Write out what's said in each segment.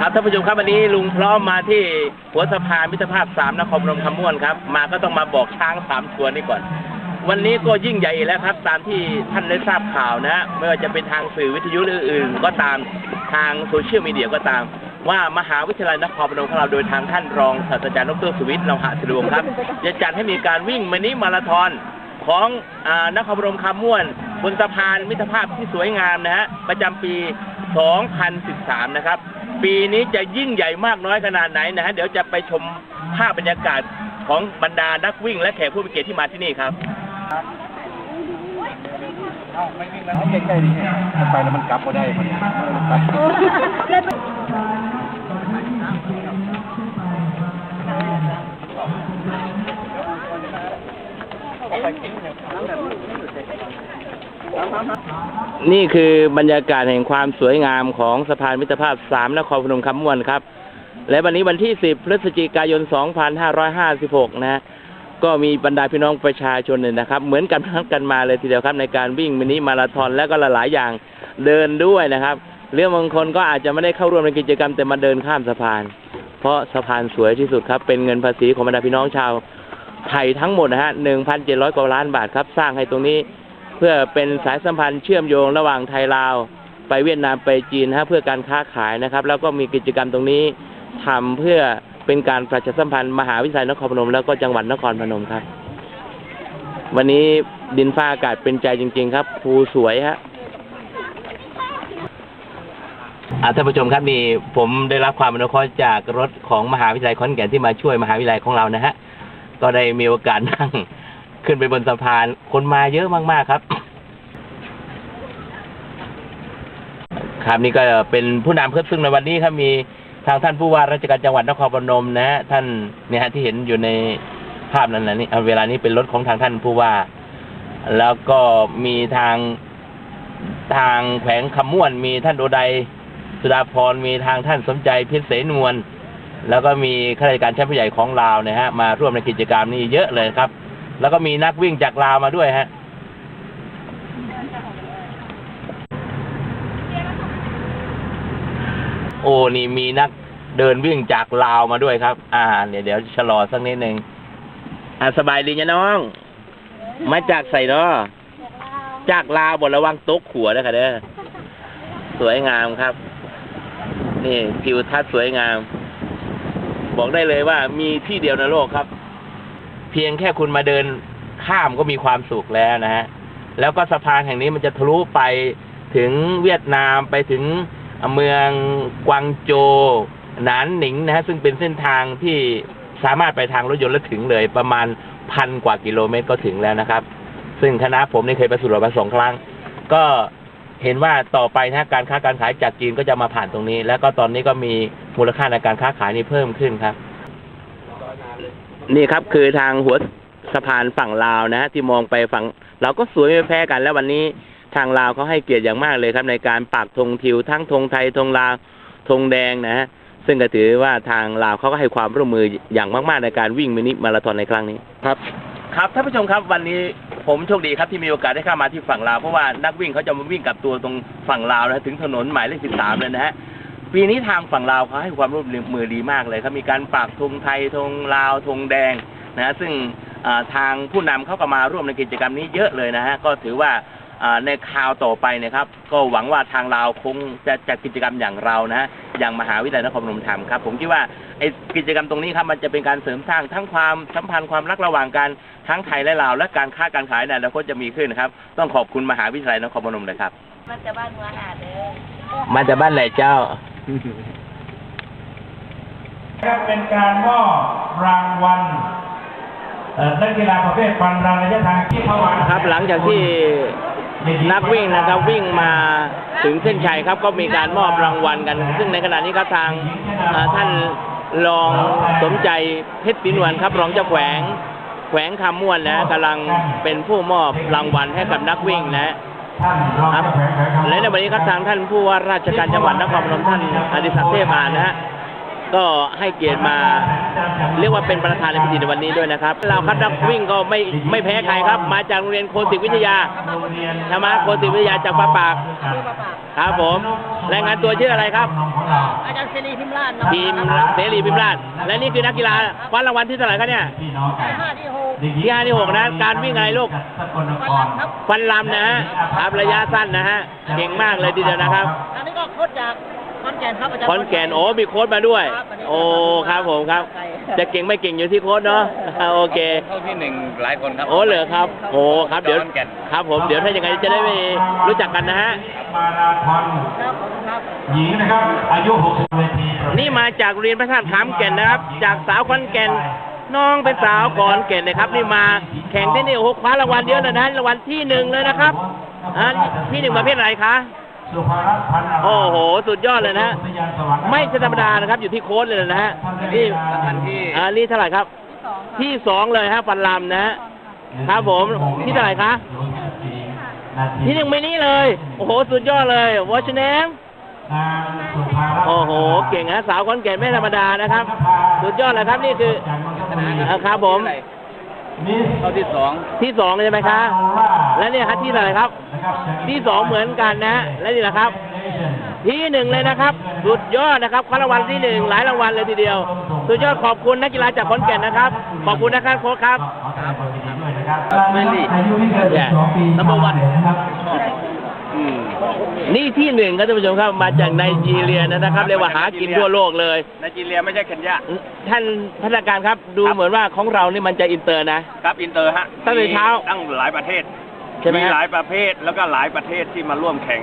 ครับท่านผู้ชมครับวันนี้ลุงพร้อมมาที่หัวสะพานมิตรภาพสามนครพนมคำม่วนครับ มาก็ต้องมาบอกช้างสามตัวนี้ก่อน วันนี้ก็ยิ่งใหญ่แล้วครับ ตามที่ท่านได้ทราบข่าวนะ ไม่ว่าจะเป็นทางสื่อวิทยุหรืออื่น ก็ตามทางโซเชียลมีเดียก็ตาม ว่ามหาวิทยาลัยนครพนมของเราโดยทางท่านรองศาสตราจารย์ดรสุวิทย์เราหะสะดวงครับจะจัดให้มีการวิ่งมินิมาราธอนของอานครพนมคำม่วนบนสะพานมิตรภาพที่สวยงามนะฮะประจำปี 2013 นะครับ ปีนี้จะยิ่งใหญ่มากน้อยขนาดไหนนะฮะเดี๋ยวจะไปชมภาพบรรยากาศของบรรดานักวิ่ง และแขกผู้มีเกียรติที่มาที่นี่ครับเอาไม่วิ่งแล้วใกล้ๆนี่มันไปแล้วมันกลับมาได้พอดีไป นี่คือบรรยากาศแห่งความสวยงามของสะพานมิตรภาพสามนครพนมคำมวนครับ และวันนี้วันที่ 10 พฤศจิกายน 2556 นะฮะก็มีบรรดาพี่น้องประชาชนเนี่ยนะครับ เหมือนกันทั้งกันมาเลยทีเดียวครับในการวิ่งมินิมาราธอนและก็หลายๆอย่างเดินด้วยนะครับ เรื่องบางคนก็อาจจะไม่ได้เข้าร่วมในกิจกรรมแต่มาเดินข้ามสะพาน เพราะสะพานสวยที่สุดครับ เป็นเงินภาษีของบรรดาพี่น้องชาวไทยทั้งหมดนะฮะ1,700 กว่าล้านบาทครับ สร้างให้ตรงนี้ เพื่อเป็นสายสัมพันธ์เชื่อมโยงระหว่างไทยลาว ไปเวียดนามไปจีนนะฮะเพื่อการค้าขายนะครับ แล้วก็มีกิจกรรมตรงนี้ทำเพื่อเป็นการประชาสัมพันธ์มหาวิทยาลัยนครพนม แล้วก็จังหวัดนครพนมครับ วันนี้ดินฟ้าอากาศเป็นใจจริง ๆ ครับภูสวยฮะอ่าท่านผู้ชมครับนี่ผมได้รับความอนุเคราะห์จากรถของมหาวิทยาลัยขอนแก่นที่มาช่วยมหาวิทยาลัยของเรานะฮะก็ได้มีโอกาสนั่ง ขึ้นไปบนสะพาน คนมาเยอะมาก ๆ ครับ ครับนี่ก็เป็นผู้นำครับซึ่งในวันนี้ครับมีทางท่านผู้ว่าราชการจังหวัดนครพนมนะฮะท่านเนี่ยฮะที่เห็นอยู่ในภาพนั้นนะนี่เวลานี้เป็นรถของทางท่านผู้ว่า แล้วก็มีทางทางแขวงคำม่วน มีท่านโอไดสุดาพรมีทางท่านสมใจพิเศษนวลแล้วก็มีข้าราชการชั้นผู้ใหญ่ของลาวนะฮะมาร่วมในกิจกรรมนี้เยอะเลยครับ แล้วก็มีนักวิ่งจากลาวมาด้วยฮะ โอ้นี่มีนักเดินวิ่งจากลาวมาด้วยครับ อ่าเดี๋ยวเดี๋ยวชะลอสักนิดหนึ่งอ่าสบายดีนะน้อง มาจากใส่เนาะจากลาวบนระวังโต๊ะขัวนะคะเด้อสวยงามครับ นี่ทิวทัศน์สวยงาม บอกได้เลยว่ามีที่เดียวในโลกครับ พียงแค่คุณมาเดินข้ามก็มีความสุขแล้วนะฮะแล้วก็สะพานแห่งนี้มันจะทะลุไปถึงเวียดนามไปถึงเมืองกวางโจหนานหนิงนะฮะซึ่งเป็นเส้นทางที่สามารถไปทางรถยนต์แล้วถึงเลย ประมาณพันกว่ากิโลเมตรก็ถึงแล้วนะครับ ซึ่งคณะผมนี่เคยไปสุดมาสองครั้ง ก็เห็นว่าต่อไปนะการค้าการขายจากจีนก็จะมาผ่านตรงนี้ แล้วก็ตอนนี้ก็มีมูลค่าในการค้าขายนี่เพิ่มขึ้นครับ นี่ครับคือทางหัวสะพานฝั่งลาวนะฮะที่มองไปฝั่งเราก็สวยไม่แพ้กันแล้ววันนี้ทางลาวเขาให้เกียรติอย่างมากเลยครับ ในการปักธงทิวทั้งธงไทยธงลาวธงแดงนะฮะซึ่งก็ถือว่าทางลาวเขาก็ให้ความร่วมมืออย่างมากๆในการวิ่งมินิมาราธอนในครั้งนี้ครับ ครับท่านผู้ชมครับวันนี้ผมโชคดีครับที่มีโอกาสได้เข้ามาที่ฝั่งลาวเพราะว่านักวิ่งเขาจะมาวิ่งกับตัวตรงฝั่งลาวนะถึงถนนหมายเลขสิบสามเลยนะฮะ ปีนี้ทางฝั่งลาวเขาให้ความร่วมมือดีมากเลยครับมีการปักธงไทยธงลาวธงแดงนะฮะซึ่งอ่าทางผู้นำเขาก็มาร่วมในกิจกรรมนี้เยอะเลยนะฮะก็ถือว่าอ่าในคราวต่อไปเนะครับ ก็หวังว่าทางลาวคงจะจัดกิจกรรมอย่างเรานะฮะอย่างมหาวิทยาลัยนครพนมทำครับ ผมคิดว่าไอ้กิจกรรมตรงนี้ครับมันจะเป็นการเสริมสร้างทั้งความสัมพันธ์ความรักระหว่างกันทั้งไทยและลาว และการค้าการขายในอนาคตจะมีขึ้นนะครับ ต้องขอบคุณมหาวิทยาลัยนครพนมเลยครับ มันจะบ้านเมืองหาเด้อมาจากบ้านไหนเจ้า ครับเป็นการมอบรางวัลเอ่อนักกีฬาประเภทฟันรันระยะทางที่ถวายครับ หลังจากที่นักวิ่งนะครับวิ่งมาถึงเส้นชัยครับก็มีการมอบรางวัลกัน ซึ่งในขณะนี้ครับทางท่านรองสมใจเพชรปินวนครับรองเจ้าแขวง แขวงคำม่วนนะกำลังเป็นผู้มอบรางวัลให้กับนักวิ่งนะ ครับเจ้าแขวงแขวงคำและในวันนี้ครับทางท่านผู้ว่าราชการจังหวัดนครพนมท่านอดิศักดิ์เทพมานะฮะ ก็ให้เกียรติมา เรียกว่าเป็นประธานในพิธีในวันนี้ด้วยนะครับ เราครับนักวิ่งก็ไม่ไม่แพ้ใครครับ มาจากโรงเรียนโคสิตวิทยาใช่ไหมโคสิตวิทยาจากปาปากครับผมรายงานตัวชื่ออะไรครับ อาจารย์เสรีพิมพ์ลาดทีมเสรีพิมพ์ราชและนี่คือนักกีฬาคว้ารางวัลที่เท่าไหร่ครับเนี่ยห้าที่หกที่ห้าที่หกนะการวิ่งอะไรลูกฟันลำนะฮะครับระยะสั้นนะฮะเก่งมากเลยทีเดียวนะครับอันนี้ก็โค้ชจาก ขอนแก่นครับอาจารย์คอนแกนโอ้มีโค้ดมาด้วยโอ้ครับผมครับจะเก่งไม่เก่งอยู่ที่โค้ดเนาะโอเค เข้าที่หนึ่งหลายคนครับ โอ้เหรอครับโอ้ครับเดี๋ยวขอนแก่น ครับผมเดี๋ยวถ้าอย่างไงจะได้ไม่รู้จักกันนะฮะ มาราธอนครับครับ หญิงนะครับ อายุ60เวทีประเภท นี่มาจากเรียนพระธาตุขามแก่นนะครับ จากสาวขอนแก่นน้องเป็นสาวขอนแก่นนะครับ นี่มาแข่งที่นี่โอ้โหคว้ารางวัลเยอะเลยนะรางวัลที่หนึ่งเลยนะครับอ่าที่หนึ่งประเภทอะไรคะ สุภารัตน์พันธ์โอ้โห สุดยอดเลยนะฮะอุทยานสวรรค์ไม่ใช่ธรรมดานะครับ อยู่ที่โค้ดเลยนะฮะนี่ทันที่อ่านี่เท่าไหร่ครับ ที่สองเลยฮะฟันลำนะฮะ ครับผม ที่เท่าไหร่คะ ที่หนึ่งไม่นี่เลย โอ้โห สุดยอดเลย What's your name นางสุภารัตน์โอ้โห เก่งฮะ สาวขอนแก่นไม่ธรรมดานะครับ สุดยอดเลยครับ นี่คือจากนนทบุรีอ่าครับผมมิส เข้าที่สองที่สองใช่ไหมคะและเนี่ยครับที่เท่าไหร่ครับนะครับจากที่สองเหมือนกันนะ และนี่แหละครับ ที่หนึ่งเลยนะครับ สุดยอดนะครับคว้ารางวัลที่หนึ่งหลายรางวัลเลยทีเดียว สุดยอดขอบคุณนักกีฬาจากขอนแก่นนะครับ ขอบคุณนะครับโค้ชครับขอแสดงความยินดีด้วยนะครับไม่ดีอายุไม่เกิน Yeah. 12ปี Number one นะครับอืมนี่ที่หนึ่งครับท่านผู้ชมครับมาจากไนจีเรียนะครับเรียกว่าหากินทั่วโลกเลย ไนจีเรียไม่ใช่เคนยา ท่านพนักงานครับดูเหมือนว่าของเรานี่มันจะอินเตอร์นะ ครับอินเตอร์ฮะตั้งแต่เช้าตั้งหลายประเทศใช่ไหมมีฮะ หลายประเภทแล้วก็หลายประเทศที่มาร่วมแข่ง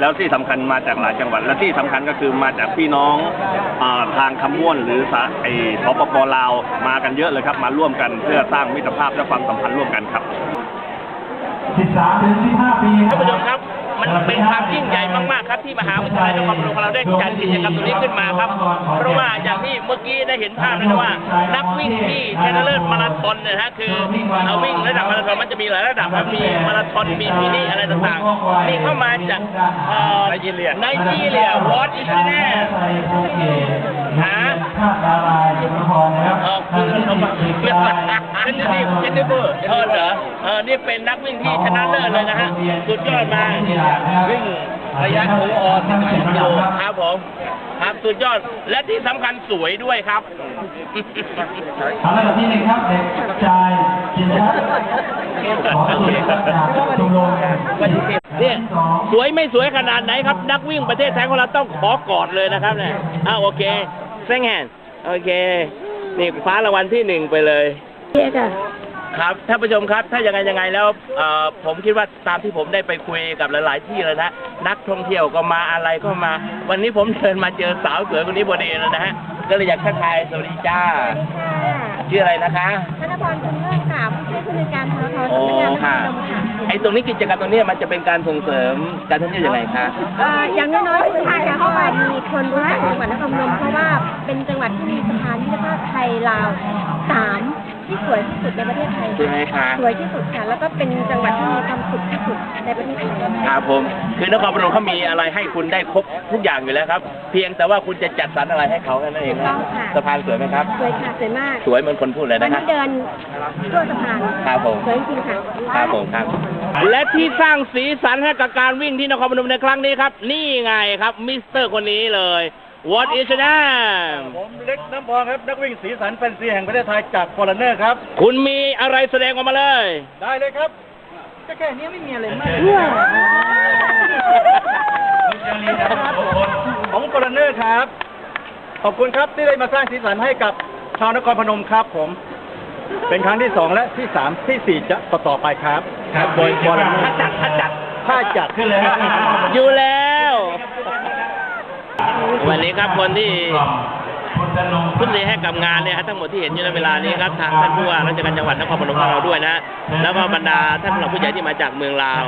แล้วที่สำคัญมาจากหลายจังหวัด และที่สำคัญก็คือมาจากพี่น้องอาทางคำม่วนหรือสาไอสปปลาวมากันเยอะเลยครับมาร่วมกันเพื่อสร้างมิตรภาพและความสัมพันธ์ร่วมกันครับ 13ถึง15 ปีท่านผู้ชมครับ มันเป็นความยิ่งใหญ่มากๆครับที่มหาวิทยาลัยนครพนมของเราได้จัดกิจกรรมตัวนี้ขึ้นมาครับ เพราะว่าอย่างที่เมื่อกี้ได้เห็นภาพนะว่า นักวิ่งที่ชนะเลิศมาราธอนเนี่ยนะฮะคือเอาวิ่งระดับมาราธอนมันจะมีหลายระดับครับมีมาราธอนมีมินิอะไรต่างๆนี่เข้ามาจากเอ่อไนจีเรียไนจีเรียวอตอิสแนหา ท่าดารายนครนะครับเออคือเขาบอกเป็นนี่เป็นนี่เบอร์เออเหรอเออนี่เป็นนักวิ่งที่ชนะเลิศเลยนะฮะ สุดยอดมากวิ่งระยะโค้งออน12กิโลครับผมครับสุดยอดและที่สำคัญสวยด้วยครับเอาละที่หนึ่งครับเด็กชายจินทัศน์ขอตัวจากชมรมเนี่ยสวยไม่สวยขนาดไหนครับ นักวิ่งประเทศไทยของเราต้องขอกอดเลยนะครับเนี่ยอ้าวโอเค เซ็งแฮนโอเค นี่คว้ารางวัลที่หนึ่งไปเลย เย้ค่ะ ครับท่านผู้ชมครับ ถ้ายังไงยังไงแล้วเอ่อผมคิดว่าตามที่ผมได้ไปคุยกับหลาย ๆ ที่แล้วนะนักท่องเที่ยวก็มาอะไรก็มา วันนี้ผมเดินมาเจอสาวสวยคนนี้พอดีแล้วนะฮะก็เลยอยากทักทายสวัสดีจ้าชื่ออะไรนะคะธนพรคุณเลิศค่ะผู้ช่วยผู้ในวยการททโอ้สำนักงานนครค่ะพนมค่ะไอ้ตรงนี้กิจกรรมตรงนี้มันจะเป็นการส่งเสริมการท่องเที่ยวยังไงคะ เอ่ออย่างน้อยๆคือค่ะเข้ามามีคนรู้จักจังหวัดนครพนมเพราะว่าเป็นจังหวัดที่มีสะพานมิตรภาพไทยลาวสาม ที่สวยที่สุดในประเทศไทยใช่ไหมคะสวยที่สุดค่ะ แล้วก็เป็นจังหวัดที่มีความสุขที่สุดในประเทศไทยครับผม คือนครพนมเขามีอะไรให้คุณได้ครบทุกอย่างอยู่แล้วครับ เพียงแต่ว่าคุณจะจัดสรรอะไรให้เขาแค่นั้นเองถูกต้นะองค่ะสะพานสวยไหมครับ สวยค่ะ สวยมาก สวยเหมือนคนพูดเลยวันนะคะนี้เดินทั่วสะพานครับผมสวยจริงๆค่ะครับผมครับ และที่สร้างสีสันให้กับการวิ่งที่นครพนมในครั้งนี้ครับ นี่ไงครับ มิสเตอร์คนนี้เลย What is your name ผมเล็กน้ำพองครับ นักวิ่งสีสันแฟนซีแห่งประเทศไทยจากฟอร์เนอร์ครับ คุณมีอะไรแสดงออกมาเลย ได้เลยครับแค่นี้ไม่มีอะไรมากของฟอร์เนอร์ครับ ขอบคุณครับที่ได้มาสร้างสีสันให้กับชาวนครพนมครับผม เป็นครั้งที่สองและที่สามที่สี่จะต่อต่อไปครับ ครับโดยฟอร์เนอถ้าร์จัดถ้าจัดถ้าจัดขึ้นเลยอยู่แล้ว วันนี้ครับคนที่ทุ่มเทให้กับงานเนี่ยฮะทั้งหมดที่เห็นอยู่ในเวลานี้ครับทางท่านผู้ว่าราชการจังหวัดนครพนมของเราด้วยนะ แล้วก็บรรดาท่านผู้หลักผู้ใหญ่ที่มาจากเมืองลาว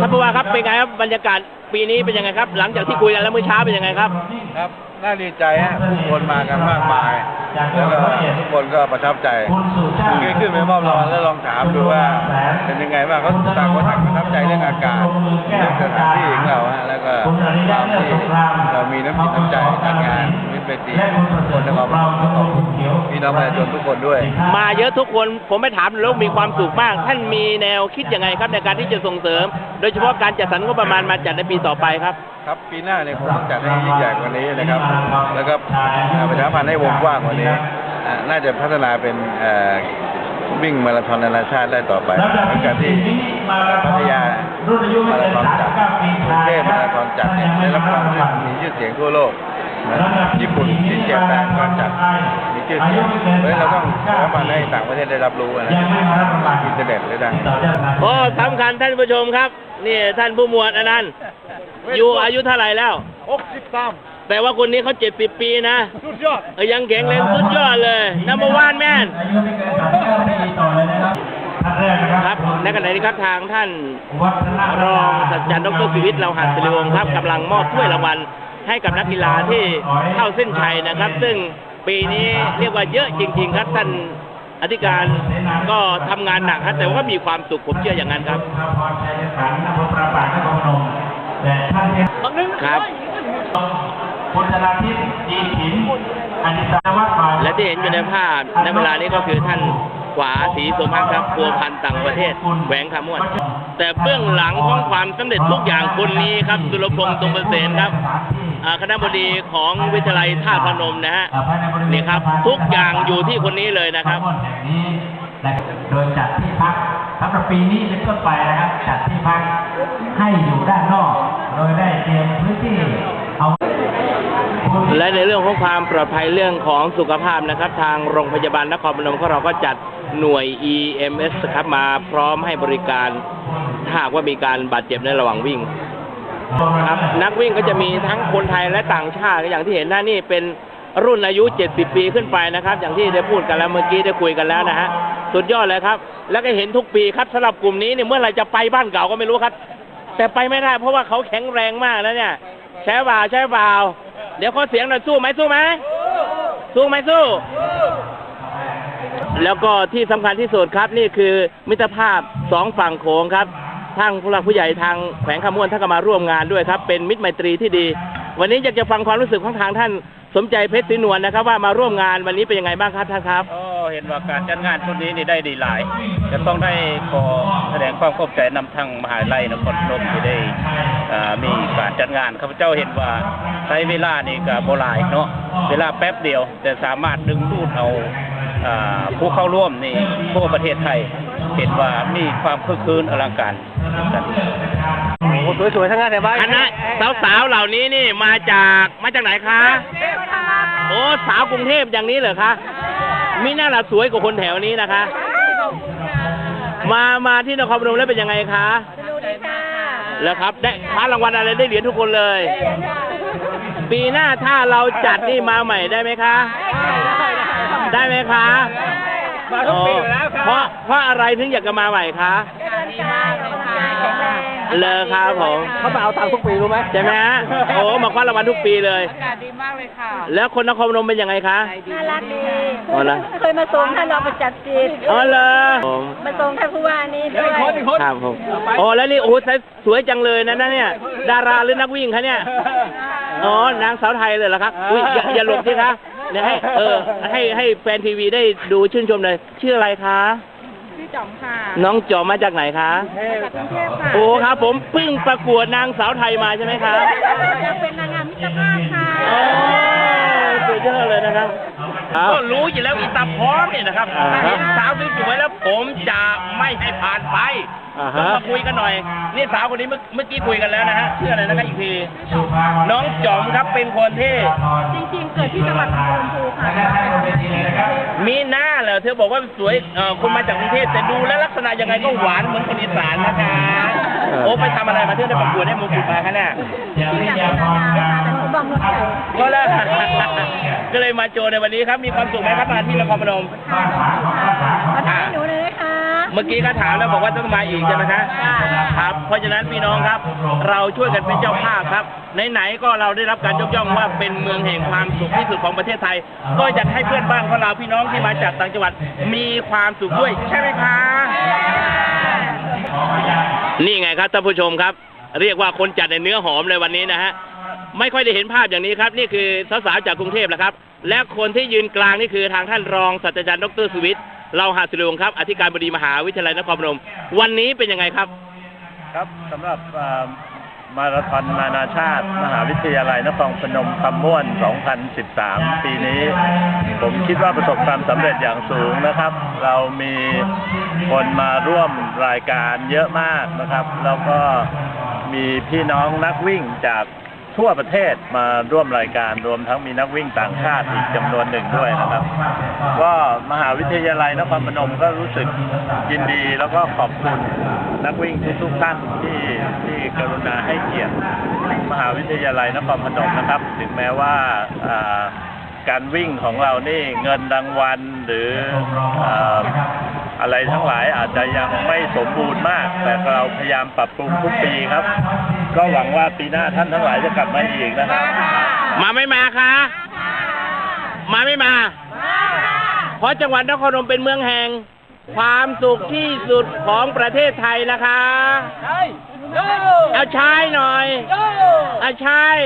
ท่านผู้ว่าครับเป็นไงครับบรรยากาศปีนี้เป็นยังไงครับ หลังจากที่คุยกันแล้วเมื่อเช้าเป็นยังไงครับครับ น่าดีใจฮะผู้คนมากันมากมาย แล้วก็ทุกคนก็ประทับใจคุณสุชาติเมื่อขึ้นไปมอบรางวัลแล้วลองถามดูว่าเป็นยังไงบ้างเขาต่างคนต่างประทับใจเรื่องอากาศเรื่องสถานที่ของเราฮะแล้วก็ความที่เรามีน้ำจิตน้ำใจทำงานมิตรเปตีคนนครับขอบคุณพี่น้องประชาชนทุกคนด้วย มาเยอะทุกคนผมไม่ถามแล้วมีความสุขมาก ท่านมีแนวคิดยังไงครับในการที่จะส่งเสริม โดยเฉพาะการจัดสรรงบประมาณมาจัดในปีต่อไปครับ ครับปีหน้าเนี่ยผมต้องจัดให้ยิ่งใหญ่กว่านี้นะครับ แล้วก็ประชาพันธ์ให้วงกว้างกว่านี้ น่าจะพัฒนาเป็นวิ่งมาราธอนนานาชาติได้ต่อไปเหมือนกับที่พัทยามาราธอนจัดกรุงเทพมาราธอนจัดได้รับความมีชื่อเสียงทั่วโลก ญี่ปุ่นที่เจแปนก็จัดมีชื่อเสียงเพราะฉะนั้นเราต้องประชาสัมพันธ์ให้ต่างประเทศได้รับรู้นะอินเทอร์เน็ตได้ดังโอ้สำคัญท่านผู้ชมครับ นี่ท่านผู้หมวดอนันต์อยู่อายุเท่าไหร่แล้ว63แต่ว่าคนนี้เขาเจ็ดสิบปีนะสุดยอดเออยังแข็งแรงสุดยอดเลยนัมเบอร์วันแมนอายุไม่เกินสามสิบเก้าปีต่อเลยนะครับท่านแรกนะคครัรับบในขณะนี้ครับทางท่านวัฒนรองศาสตราจารย์ดรสุวิทย์เราหันศิริวงศ์ครับกำลังมอบถ้วยรางวัล ให้กับนักกีฬาที่เข้าเส้นชัยนะครับ ซึ่งปีนี้เรียกว่าเยอะจริง ๆ ครับท่านอธิการก็ทำงานหนักครับแต่ว่ามีความสุขผมเชื่ออย่างนั้นครับพระพรชัยสันนภพระปรางนครพนมและท่านเป็นครับคุณธนาทิพย์ดีถินอนิสาวัฒน์บ่ายและที่เห็นอยู่ในภาพในเวลานี้ก็คือท่าน ขวาสีสมพันธ์ครับพัวพันต่างประเทศแหวงคำม่วนแต่เบื้องหลังของความสำเร็จทุกอย่างคนนี้ครับสุรพงษ์ตรงเปอร์เซนครับอ่าคณะบดีของวิทยาลัยท่าพนมนะฮะนี่ครับ ทุกอย่างอยู่ที่คนนี้เลยนะครับโดยจัดที่พักสำหรับปีนี้เป็นต้นไปนะครับ จัดที่พักให้อยู่ด้านนอก โดยได้เตรียมพื้นที่ และในเรื่องของความปลอดภัยเรื่องของสุขภาพนะครับ ทางโรงพยาบาลนครพนมของเราก็จัดหน่วย EMS ครับมาพร้อมให้บริการถ้าหากว่ามีการบาดเจ็บในระหว่างวิ่งครับนักวิ่งก็จะมีทั้งคนไทยและต่างชาติอย่างที่เห็นนะนี่เป็นรุ่นอายุ 70 ปีขึ้นไปนะครับ อย่างที่ได้พูดกันแล้วเมื่อกี้ได้คุยกันแล้วนะฮะสุดยอดเลยครับ แล้วก็เห็นทุกปีครับสำหรับกลุ่มนี้เนี่ยเมื่อไหรจะไปบ้านเก่าก็ไม่รู้ครับ แต่ไปไม่ได้เพราะว่าเขาแข็งแรงมากนะเนี่ย ใช่เปล่าใช่เปล่าเดี๋ยวขอเสียงหน่อยสู้ไหมสู้ไหมสู้ไหมสู้ แล้วก็ที่สำคัญที่สุดครับ นี่คือมิตรภาพสองฝั่งโขงครับทางผู้หลักผู้ใหญ่ทางแขวงขมวนท่านก็มาร่วมงานด้วยครับ เป็นมิตรไมตรีที่ดี วันนี้อยากจะฟังความรู้สึกของทางท่าน สมใจเพชรศรีนวลนะครับว่ามาร่วมงานวันนี้เป็นยังไงบ้างครับท่านครับ ก็เห็นว่าการจัดงานชุดนี้นี่ได้ดีหลาย จะต้องได้ขอแสดงความขอบใจนำทางมหาลัยนครพนมที่ได้อ่ามีการจัดงานข้าพเจ้าเห็นว่าใช้เวลานี่ก็โบหลายเนาะเวลาแป๊บเดียว แต่สามารถดึงดูดเอาอ่าผู้เข้าร่วมนี่ทั่วประเทศไทย เห็นว่ามีความคึกคืนอลังการกัน สวยๆทั้งนั้นเลยบ้างคณะสาวๆเหล่านี้นี่มาจากมาจากไหนคะ โอ้สาวกรุงเทพอย่างนี้เหรอคะมีหน้าละสวยกว่าคนแถวนี้นะคะ มามาที่นครพนมแล้วเป็นยังไงคะดูดีค่ะแล้วครับได้คว้ารางวัลอะไรได้เหรียญทุกคนเลย ปีหน้าถ้าเราจัดนี่มาใหม่ได้ไหมคะ ได้ไหมคะมาทุกปีอยู่แล้วครับเพราะเพราะอะไรถึงอยากจะมาใหม่คะ เลอครับผมเขามาเอาตังค์ทุกปีรู้ไหมใช่ไหมฮะโอ้มาคว้ารางวัลทุกปีเลย อากาศดีมากเลยค่ะแล้วคนนครพนมเป็นยังไงคะ น่ารักดี อ๋อเหรอ เคยมาส่งท่านรองประจักษ์จิตอ๋อเหรอผมมาส่งท่านผู้ว่านี่ด้วยครับผมโอ้แล้วนี่โอ้ใส่สวยจังเลยนะนั่นเนี่ย ดาราหรือนักวิ่งคะเนี่ยอ๋อนางสาวไทยเลยเหรอครับอุ้ยอย่าอย่าหลบสิคะเนี่ยให้เออให้ให้แฟนทีวีได้ดูชื่นชมเลยชื่ออะไรคะพี่ จ๋อมค่ะน้องจอมมาจากไหนคะจากกรุงเทพค่ะโอ้ครับผมเพิ่งประกวดนางสาวไทยมาใช่ไหมครับจะเป็นนางงามมิตรภาพค่ะโอ้สุดยอดเลยนะครับก็รู้อยู่แล้วอีตาพร้อมเนี่ยนะครับอ่าฮะถ้าเห็นสาวสวยๆแล้วผมจะไม่ให้ผ่านไปอ่าต้องฮะมาคุยกันหน่อย นี่สาวคนนี้เมื่อเมื่อกี้คุยกันแล้วนะฮะชื่ออะไรนะครับอีกทีน้องจอมครับเป็นคนที่จริงๆเกิดที่จังหวัดหนองบัวลำพูค่ะ มีหน้าเหรอเธอบอกว่าสวยเอ่อคนมาจากกรุงเทพแต่ดูแล้วลักษณะยังไงก็หวานเหมือนคนอีสานนะคะโอ้ไปทำอะไรมาเธอได้ประกวดได้มงกุฎมาคะเนี่ยที่จากนางงามค่ะแต่หนูบอมรถไฟก็แล้วก็เลยมาโจในวันนี้ครับมีความสุขไหมครับมาที่นครพนมค่ะขอถ่ายให้หนู เลยนะคะเมื่อกี้ก็ถามแล้วบอกว่าต้องมาอีกใช่ไหมคะครับ เพราะฉะนั้นพี่น้องครับ เราช่วยกันเป็นเจ้าภาพครับไหนๆก็เราได้รับการยกย่องว่าเป็นเมืองแห่งความสุขที่สุดของประเทศไทย ก็อยากให้เพื่อนบ้านของเราพี่น้องที่มาจากต่างจังหวัดมีความสุขด้วยใช่ไหมคะนี่ไงครับท่านผู้ชมครับ เรียกว่าคนจัดในเนื้อหอมเลยวันนี้นะฮะไม่ค่อยได้เห็นภาพอย่างนี้ครับ นี่คือสาวๆจากกรุงเทพแหละครับ และคนที่ยืนกลางนี่คือทางท่านรองศาสตราจารย์ดรสุวิทย์ เราหาสิริวงศ์ครับ อธิการบดีมหาวิทยาลัยนครพนม วันนี้เป็นยังไงครับ ครับสำหรับอ่ามาราธอนนานาชาติ มหาวิทยาลัยนครพนมคำม่วน 2013 ปีนี้ ผมคิดว่าประสบความสำเร็จอย่างสูงนะครับ เรามีคนมาร่วมรายการเยอะมากนะครับ แล้วก็มีพี่น้องนักวิ่งจาก ทั่วประเทศมาร่วมรายการรวมทั้งมีนักวิ่งต่างชาติอีกจำนวนหนึ่งด้วยนะครับ ก็มหาวิทยาลัยนครพนมก็รู้สึกยินดีแล้วก็ขอบคุณนักวิ่งทุกๆท่านที่ที่กรุณาให้เกียรติมหาวิทยาลัยนครพนมนะครับ ถึงแม้ว่าการวิ่งของเรานี่เงินรางวัลหรืออะไรทั้งหลายอาจจะยังไม่สมบูรณ์มาก แต่เราพยายามปรับปรุงทุกปีครับ ก็หวังว่าปีหน้าท่านทั้งหลายจะกลับมาอีกนะครับ มาไม่มาคะ มาไม่มา เพราะจังหวัดนครพนมเป็นเมืองแห่ง ความสุขที่สุดของประเทศไทยนะคะ เอาชายหน่อย เอาชาย